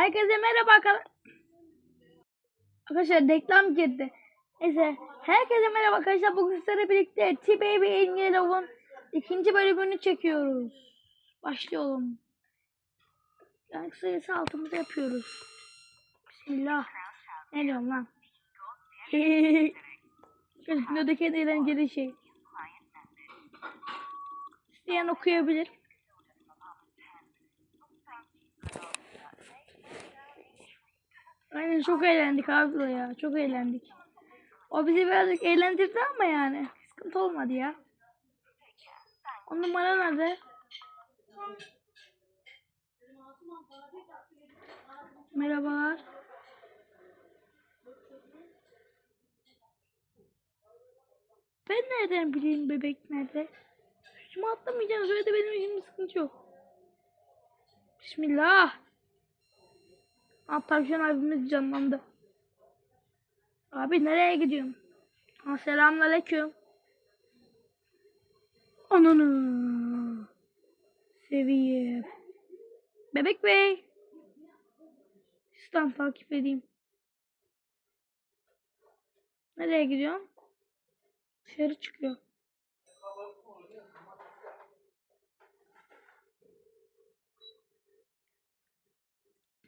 Herkese merhaba arkadaşlar. Arkadaşlar reklam girdi. Neyse. Herkese merhaba arkadaşlar. Bugün sizlerle birlikte T-Baby in Yellow'un ikinci bölümünü çekiyoruz. Başlayalım. Yani sayısı altımızda yapıyoruz. Bismillah. Ne diyorum lan? Üstündeki en eğlenceli şey. İsteyen okuyabilir. Aynen çok eğlendik abi ya. Çok eğlendik. O bizi birazcık eğlendirdi ama yani. Sıkıntı olmadı ya. On numara nerede? Merhabalar. Ben nereden bileyim bebek nerede? Üstüme atlamayacağınız öyle de benim için sıkıntı yok. Bismillah. Aa, tavşan abimiz canlandı. Abi nereye gidiyorsun? Ha, selamünaleyküm. Ananı. Seviye. Bebek bey. Sizden takip edeyim. Nereye gidiyorsun? Dışarı çıkıyor.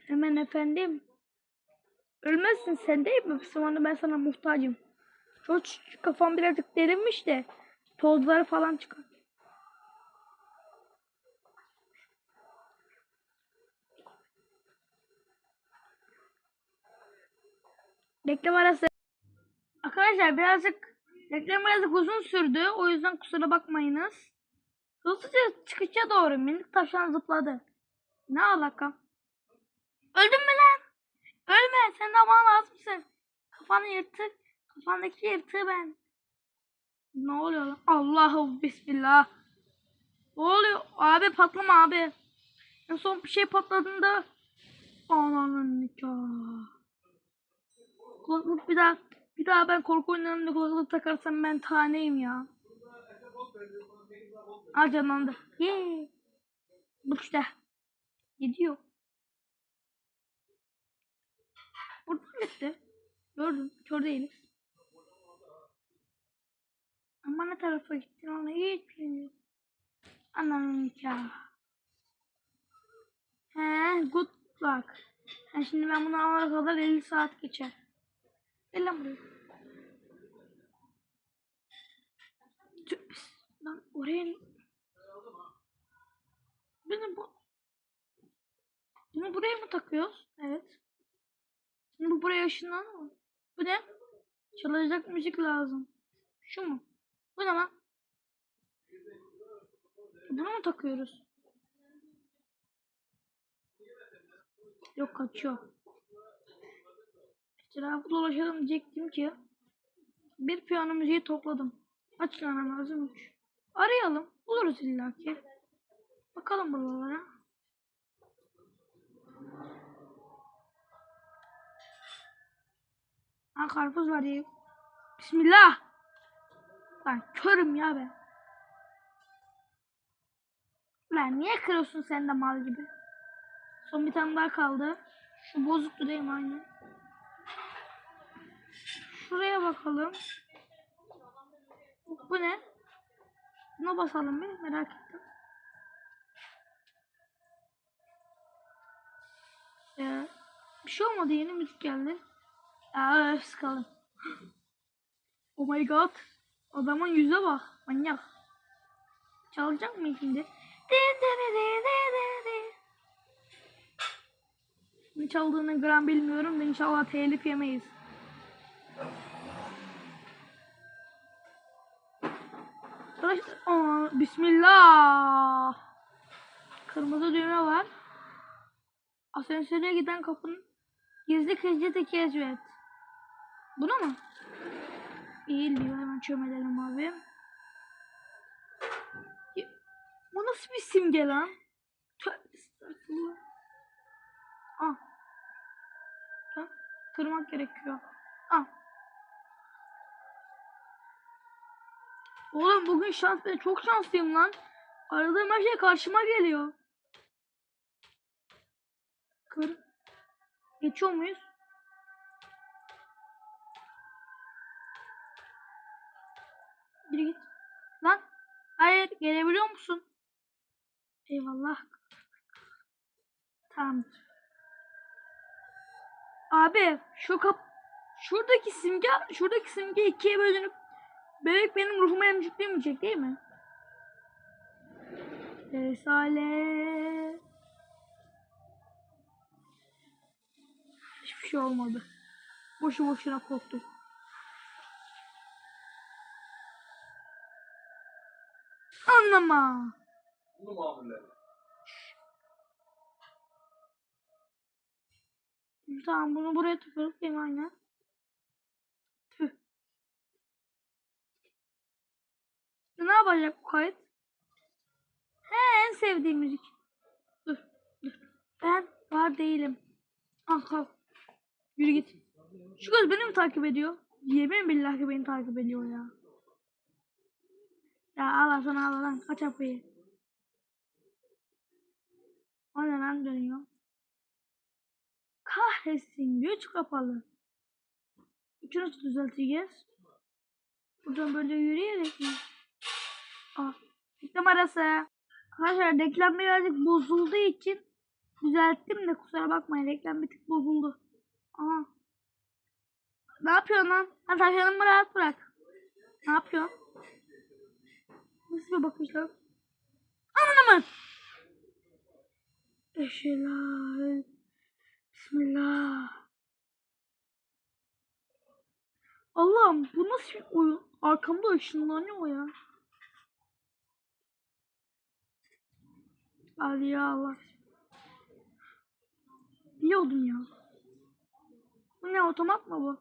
Hemen efendim. Ölmezsin sen değil mi? Sonra ben sana muhtacım. Çok kafam birazcık derinmiş de tozları falan çıkar. Reklam arası. Arkadaşlar birazcık reklam birazcık uzun sürdü. O yüzden kusura bakmayınız. Hızlıca çıkışa doğru minik taşan zıpladı. Ne alaka? Öldün mü lan? Ölme sen de bana lazımsın. Kafanı yırtık. Kafandaki yırtığı ben. Ne oluyor lan? Allahu bismillah. Ne oluyor? Abi patlama abi. En son bir şey patladığında ananın nikahı. Kulaklık bir daha bir daha ben korku oyunlarında kulaklık takarsam ben taneyim ya. Al canlandı. Yee. Bak işte. Gidiyor. Gitti. Gördüm. Kör değiliz. Ama ne tarafa gittin onu hiç bilmiyorum. Ananın nikahı. He, good luck. Ha, şimdi ben bunu alana kadar 50 saat geçer. Gel lan buraya. Lan oraya? Bunu bu... Bunu buraya mı takıyoruz? Evet. Buraya ışınlanır mı? Bu ne? Çalacak müzik lazım. Şu mu? Bu ne lan? Bunu mu takıyoruz? Yok kaçıyor. Etrafı dolaşalım diyecektim ki. Bir piyano müziği topladım. Aç lan lazım. Arayalım. Buluruz illaki. Bakalım buralara. Ha karpuz var ya. Bismillah. Lan körüm ya ben. Lan niye kırıyorsun sen de mal gibi? Son bir tane daha kaldı. Şu bozuktu değil aynı? Şuraya bakalım. Bu ne? Buna basalım bir merak ettim. Ee, bir şey olmadı yeni müzik geldi. Aa sıkalım. oh my god. Adamın yüze bak. Manyak. Çalacak mı şimdi? Ne çaldığını gram bilmiyorum da inşallah telif yemeyiz. Bismillah. Kırmızı düğme var. Asansöre giden kapının gizli kızcı keşfet. Bunu mu? İyi diyor. Hemen çömelelim abi. Bu nasıl bir simge lan? Ah. Ha, kırmak gerekiyor. Ah. Oğlum bugün şans ben çok şanslıyım lan. Aradığım her şey karşıma geliyor. Kır. Geçiyor muyuz? Biri git. Lan. Hayır gelebiliyor musun? Eyvallah. Tamam. Abi şu kap şuradaki simge şuradaki simge ikiye bölünüp bebek benim ruhumu emciklemeyecek değil mi? Risale. Hiçbir şey olmadı. Boşu boşuna korktum. Anlama. Bunu mamuller. Tamam bunu buraya tıklayayım aynen. Tüh. Ne yapacak bu kayıt? He en sevdiğim müzik. Dur dur. Ben var değilim. Ah kalk. Yürü git. Şu kız beni mi takip ediyor? Yemin billahi beni takip ediyor ya. Ya Allah sana Allah lan kaç yapıyı. O ne lan dönüyor. Kahretsin güç kapalı. Üçü nasıl düzelteceğiz? Buradan böyle yürüyerek mi? Ah, reklam arası. Arkadaşlar reklam birazcık bozulduğu için düzelttim de kusura bakmayın reklam bir tık bozuldu. Aha. Ne yapıyorsun lan? Lan tavşanımı rahat bırak. Ne yapıyorsun? Nasıl bir bakış lan? Anladın mı? Eşelal. Bismillah. Allah'ım bu nasıl bir oyun? Arkamda ışınlanıyor ya. Hadi ya Allah. Biliyordum ya. Bu ne otomat mı bu?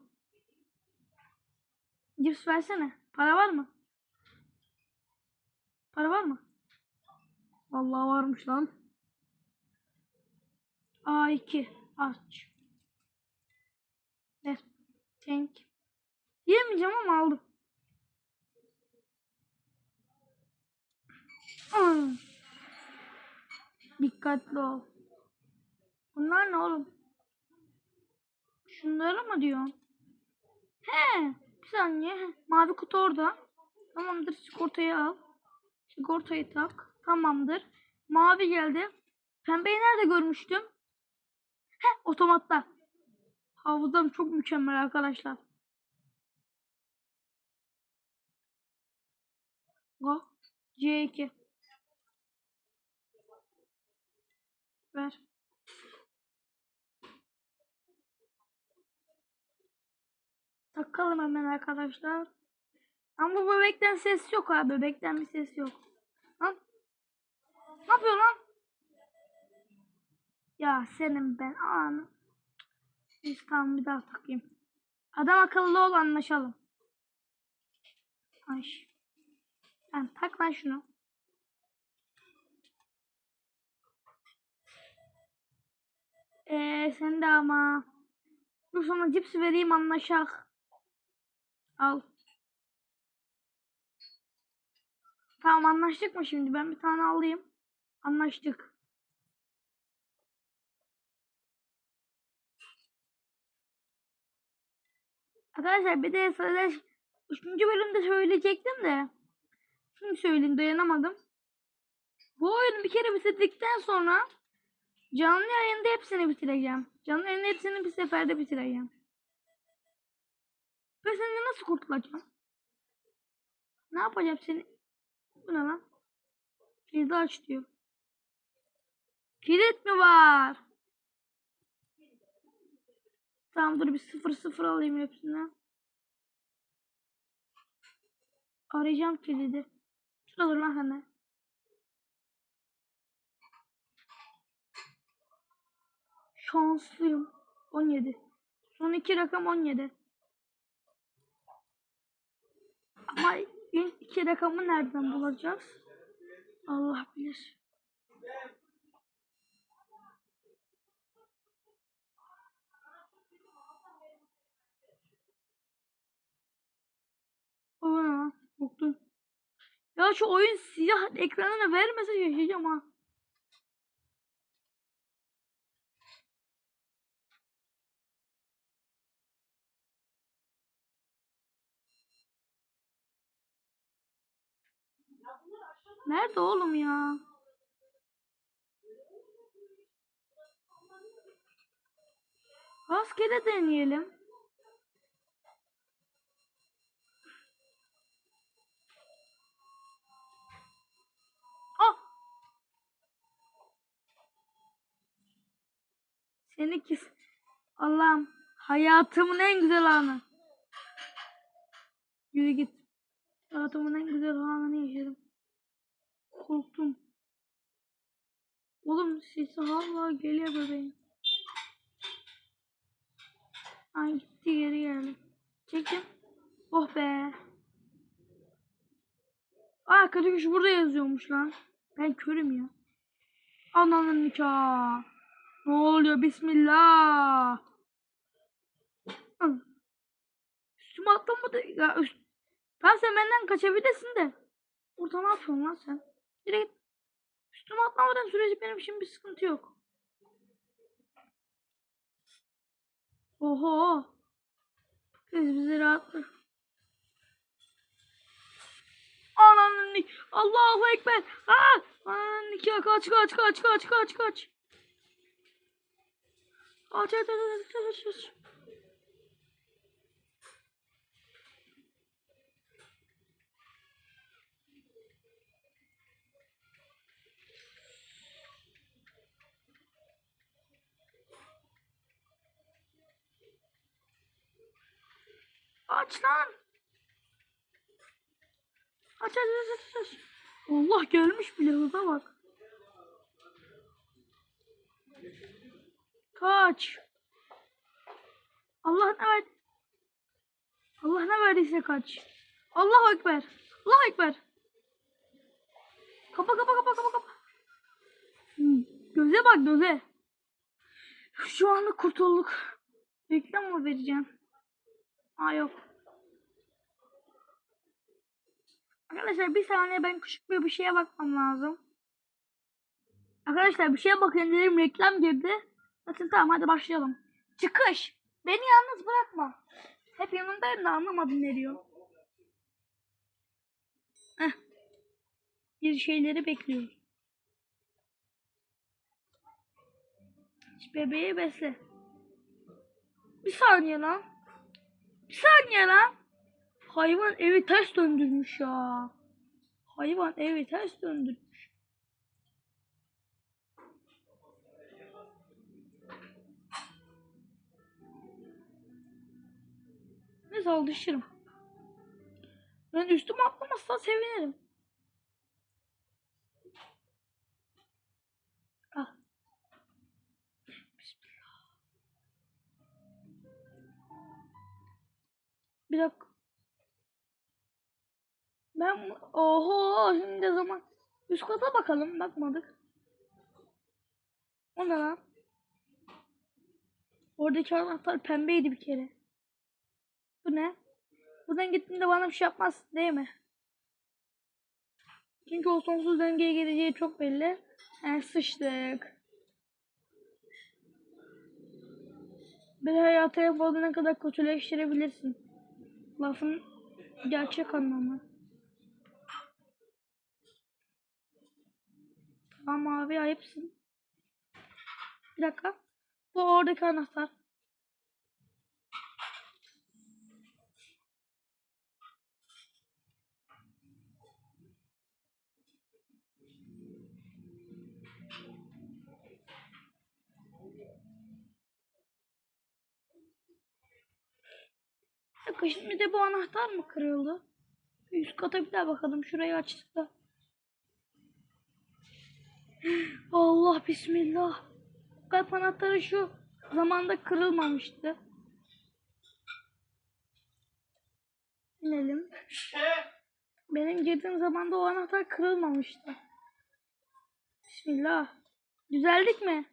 Cips versene. Para var mı? Para var mı? Vallahi varmış lan. A2 aç. Ver. Tank. Yemeyeceğim ama aldım. Dikkatli ol. Bunlar ne oğlum? Şunları mı diyorsun? He, bir saniye. Mavi kutu orada. Tamamdır. Sigortayı al. Sigortayı tak. Tamamdır. Mavi geldi. Pembeyi nerede görmüştüm? He, otomatta. Hafızam çok mükemmel arkadaşlar. Go. C2. Ver. Takalım hemen arkadaşlar. Ama bu bebekten ses yok ha. Bebekten bir ses yok. Lan. Ne yapıyor lan? Ya senin ben anı. Neyse tamam bir daha takayım. Adam akıllı ol anlaşalım. Ay. Sen tak lan şunu. Eee sen de ama. Dur sana cips vereyim anlaşak. Al. Tamam anlaştık mı şimdi? Ben bir tane alayım. Anlaştık. Arkadaşlar bir de sadece 3. bölümde söyleyecektim de. Şimdi söyleyeyim dayanamadım. Bu oyunu bir kere bitirdikten sonra canlı yayında hepsini bitireceğim. Canlı yayında hepsini bir seferde bitireceğim. Ve seni nasıl kurtulacağım? Ne yapacağım seni? Bu ne lan? Kilidi aç diyor. Kilit mi var? Tamam dur bir sıfır sıfır alayım hepsinden. Arayacağım kilidi. Şurada dur lan de. Şanslıyım. 17. Son iki rakam 17. Ama ilk iki rakamı nereden bulacağız? Allah bilir. Aa, korktum. Ya şu oyun siyah ekranını vermese yaşayacağım ha. Nerede oğlum ya? Rastgele deneyelim. Ah! Seninki Allah'ım hayatımın en güzel anı. Yürü git. Hayatımın en güzel anını yaşadım. Korktum. Oğlum sesi hala geliyor bebeğim. Ay gitti geri geldi. Çektim. Oh be. Aa kötü güç burada yazıyormuş lan. Ben körüm ya. Ananın nikahı. Ne oluyor bismillah. Üstüme atlamadı. Ya üst... Ben sen benden kaçabilirsin de. Burada ne yapıyorsun lan sen? Direkt üstüme atlamadan sürece benim için bir sıkıntı yok. Oho. Kız bizi rahatla. Ananın nik. Allahu Ekber. Aa! Ananın nikahı kaç kaç kaç kaç kaç kaç. Aç aç aç aç aç aç. Aç lan. Aç aç aç aç. Allah gelmiş bile hıza bak. Kaç. Allah ne ver. Allah ne verdiyse kaç. Allahu Ekber. Allahu Ekber. Kapa kapa kapa kapa kapa. Hmm, Göze bak göze. Şu anda kurtulduk. Reklam mı vereceğim? Aa yok. Arkadaşlar bir saniye ben küçük bir bir şeye bakmam lazım. Arkadaşlar bir şeye bakın dedim reklam girdi. Zaten tamam hadi başlayalım. Çıkış. Beni yalnız bırakma. Hep yanındayım da anlamadım ne diyor. Heh. Bir şeyleri bekliyor. Bebeği besle. Bir saniye lan. Bir saniye lan. Hayvan evi ters döndürmüş ya. Hayvan evi ters döndürmüş. Neyse alışırım. Ben üstüme atlamazsa sevinirim. Bir dakika. Ben oho şimdi zaman üst kata bakalım bakmadık. O ne lan? Oradaki anahtar pembeydi bir kere. Bu ne? Buradan gittiğinde bana bir şey yapmaz değil mi? Çünkü o sonsuz döngüye geleceği çok belli. Yani sıçtık. Bir hayatı yapmadığına kadar kötüleştirebilirsin. Lafın gerçek anlamı. Tamam abi ayıpsın. Bir dakika. Bu oradaki anahtar. Bir dakika şimdi de bu anahtar mı kırıldı? Üst kata bir daha bakalım. Şurayı açtık da. Allah bismillah. Kalp anahtarı şu zamanda kırılmamıştı. Binelim. Benim girdiğim zamanda o anahtar kırılmamıştı. Bismillah. Düzeldik mi?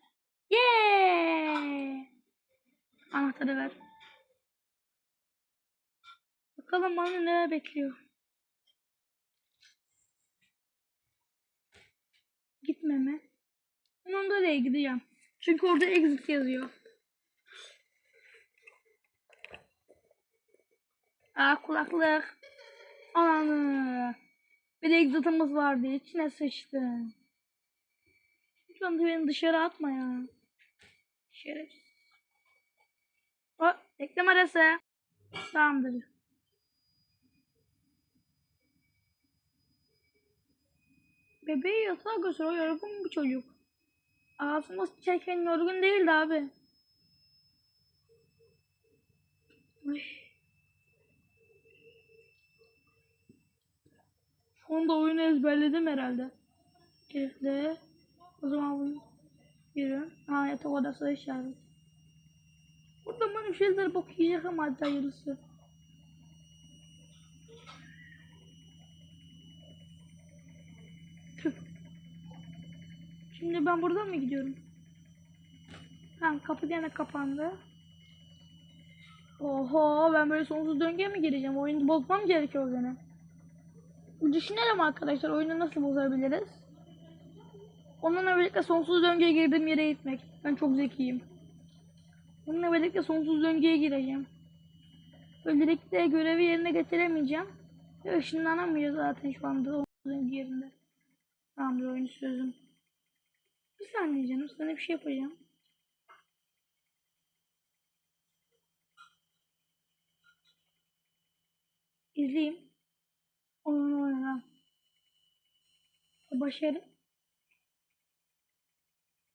Yeah! Anahtarı ver. Bakalım bana neler bekliyor. Gitmeme. Ben onda oraya gideceğim. Çünkü orada exit yazıyor. Aa kulaklık. Ananı. Bir de egzatımız vardı. İçine sıçtı. Lütfen beni dışarı atma ya. Şerefsiz. O, reklam arası. Tamamdır. Bebeği yatağa götür. O yorgun bir çocuk. Ağzıma sıçarken yorgun değildi abi. Ay. Anda oyunu ezberledim herhalde. Kilitli. O zaman bunu yürü. Ha yatak odası işaret. Burada bir şeyler bok yiyecek ama hadi hayırlısı. Şimdi ben buradan mı gidiyorum? Tamam kapı gene kapandı. Oho ben böyle sonsuz döngüye mi gireceğim? Oyunu bozmam gerekiyor gene. Düşünelim arkadaşlar oyunu nasıl bozabiliriz? Onunla birlikte sonsuz döngüye girdiğim yere gitmek. Ben çok zekiyim. Onunla birlikte sonsuz döngüye gireceğim. Böylelikle görevi yerine getiremeyeceğim. Ve ışınlanamıyor zaten şu anda sonsuz döngü yerinde. Tamamdır oyunu sözüm. Bir saniye canım sana bir şey yapacağım. İzleyeyim. Oyun oyna. Başarı.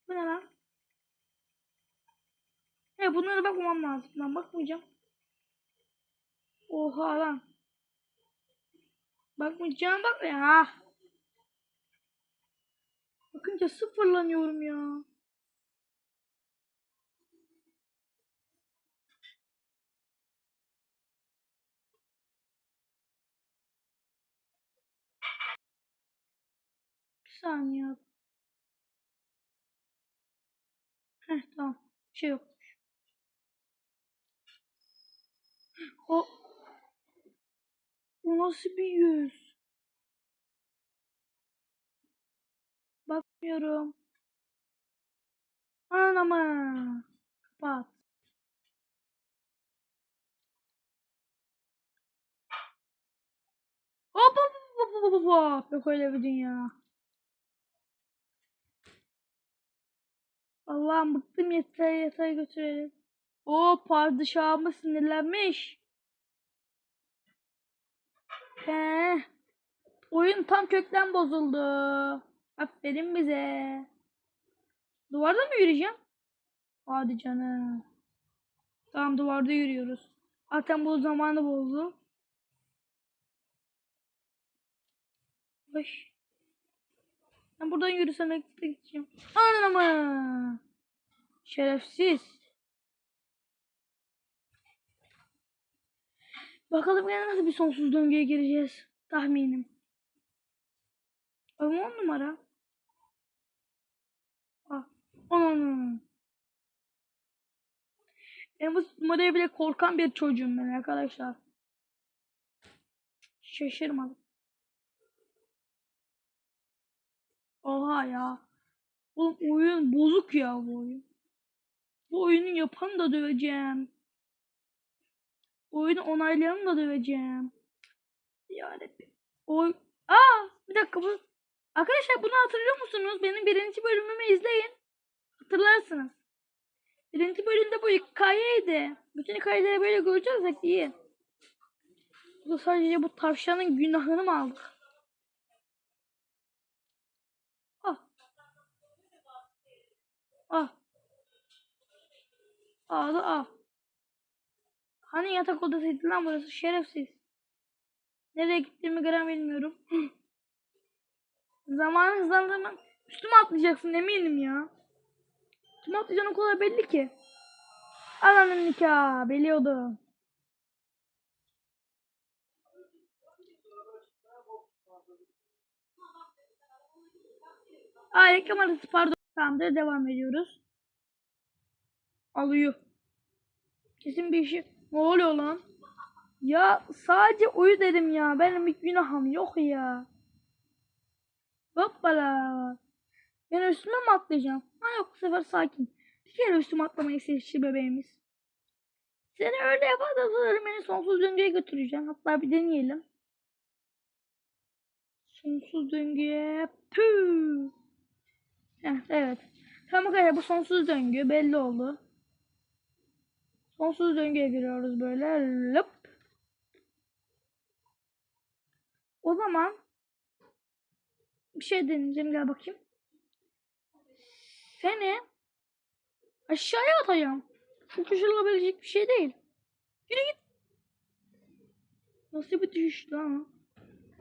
Bu ne lan? He bunlara bakmam lazım. Ben bakmayacağım. Oha lan. Bakmayacağım bak ya. Bakınca sıfırlanıyorum ya. Bir saniye. Heh tamam. Bir şey yok. O o nasıl bir yüz? Bakmıyorum. Anama. Kapat. Hop hop hop hop hop hop. Yok öyle bir dünya. Allah'ım bıktım yeter yeter götürelim. O padişahımız sinirlenmiş. He. Oyun tam kökten bozuldu. Aferin bize. Duvarda mı yürüyeceğim? Hadi canım. Tamam duvarda yürüyoruz. Zaten bu zamanı bozdu. Hoş. Ben buradan yürüsem eksikte gideceğim. Anam Şerefsiz. Bakalım yine nasıl bir sonsuz döngüye gireceğiz. Tahminim. Ama on numara. On. Ben bu numaraya bile korkan bir çocuğum ben arkadaşlar. Şaşırmadım. Oha ya. Oğlum oyun bozuk ya bu oyun. Bu oyunu yapanı da döveceğim. Oyunu onaylayanı da döveceğim. Yarabbim. Oy. Aa bir dakika bu. Arkadaşlar bunu hatırlıyor musunuz? Benim birinci bölümümü izleyin. Hatırlarsınız. Birinci bölümde bu hikayeydi. Bütün hikayeleri böyle göreceksek iyi. Bu sadece bu tavşanın günahını mı aldık? Ah. Ah. Da ah. Hani yatak odasıydı lan burası şerefsiz. Nereye gittiğimi gram bilmiyorum. Zamanı hızlandırman üstüme atlayacaksın eminim ya. Üstüme atlayacağın o kadar belli ki. Ananın nikahı biliyordum. Aa reklam arası pardon. Tamamdır devam ediyoruz. Alıyor. Kesin bir şey. Ne oluyor lan? Ya sadece uyu dedim ya. Benim bir günahım yok ya. Hoppala. Ben üstüme mi atlayacağım? Ha yok bu sefer sakin. Bir kere üstüme atlamayı seçti bebeğimiz. Seni öyle yaparsan beni sonsuz döngüye götüreceğim. Hatta bir deneyelim. Sonsuz döngüye. Heh, evet. Tamam arkadaşlar bu sonsuz döngü belli oldu. Sonsuz döngüye giriyoruz böyle. Lıp. O zaman bir şey deneyeceğim gel bakayım. Seni aşağıya atacağım. Bu düşürülebilecek bir şey değil. Yürü git. Nasıl bir düşüş lan? o?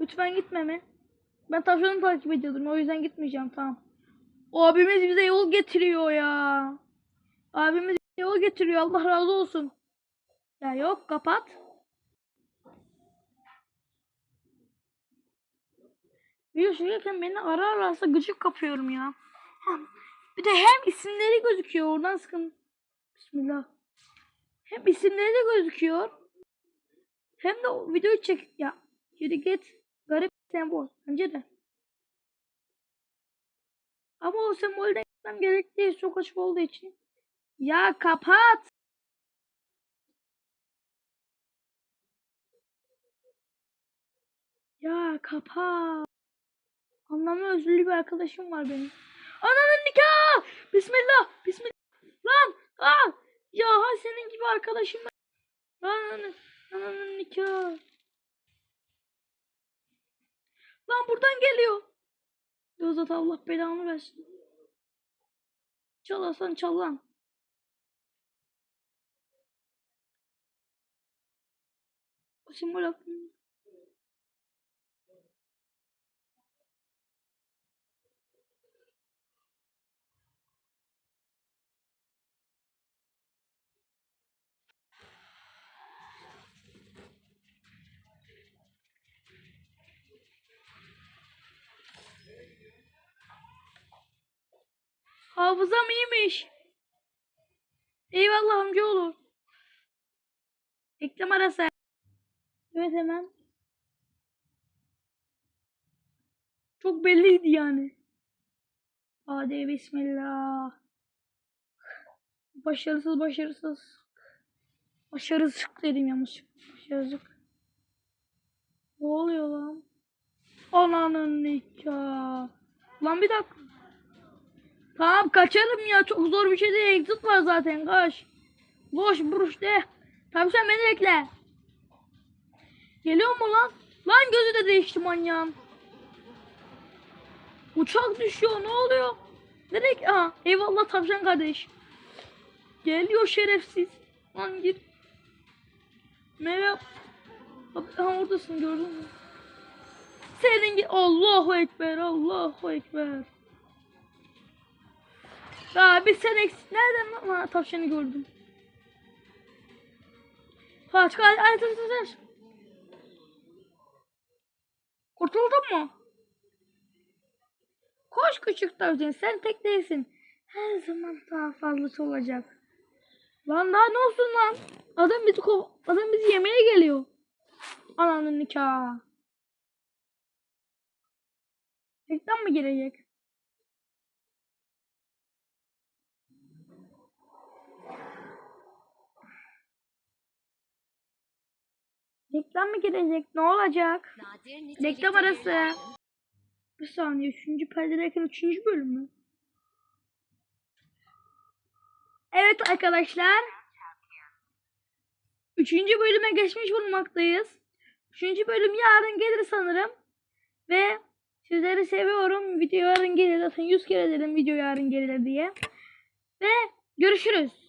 Lütfen gitmeme. Ben tavşanı takip ediyordum. O yüzden gitmeyeceğim tamam. Abimiz bize yol getiriyor ya. Abimiz yol getiriyor. Allah razı olsun. Ya yok kapat. Video çekerken beni ara ararsa gıcık kapıyorum ya. Hem, bir de hem isimleri gözüküyor oradan sıkın. Bismillah. Hem isimleri de gözüküyor. Hem de videoyu çek. Ya yürü git. Garip sembol. Bence de. Ama o sembolden gitmem gerektiği çok açık olduğu için. Ya kapat. Ya kapat. Anlamlı özürlü bir arkadaşım var benim. Ananın nikahı. Bismillah. Bismillah. Lan. Aa. Ya ha senin gibi arkadaşım ananın, ananın nikahı. Lan buradan geliyor. Yozat Allah belanı versin. Çal Hasan çal lan. Simbol Hafızam iyiymiş. Eyvallah amcaoğlu. Reklam arası. Evet hemen. Çok belliydi yani. Hadi bismillah. Başarısız başarısız. Başarısız dedim yanlış. Başarısız. Ne oluyor lan? Ananın nikahı. Lan bir dakika. Tamam kaçalım ya çok zor bir şey değil. Exit var zaten kaç. Boş buruş de. Sen beni bekle. Geliyor mu lan? Lan gözü de değişti manyağın. Uçak düşüyor ne oluyor? Nereye? Aha eyvallah tavşan kardeş. Geliyor şerefsiz. Lan gir. Merhaba. Ha oradasın gördün mü? Senin Allahu Ekber Allahu Ekber. Ya bir sen eksik. Nereden lan? Ha, tavşanı gördüm. Kaç kaç. Ay dur dur dur. Kurtuldun mu? Koş küçük tavşan. Sen tek değilsin. Her zaman daha fazlası olacak. Lan daha ne olsun lan? Adam bizi ko adam bizi yemeye geliyor. Ananın nikahı. Reklam mı gelecek? Reklam mı gelecek? Ne olacak? Reklam arası. Bir saniye. Üçüncü perdedeyken üçüncü bölüm mü? Evet arkadaşlar. Üçüncü bölüme geçmiş bulunmaktayız. Üçüncü bölüm yarın gelir sanırım. Ve sizleri seviyorum. Video yarın gelir. Zaten 100 kere dedim video yarın gelir diye. Ve görüşürüz.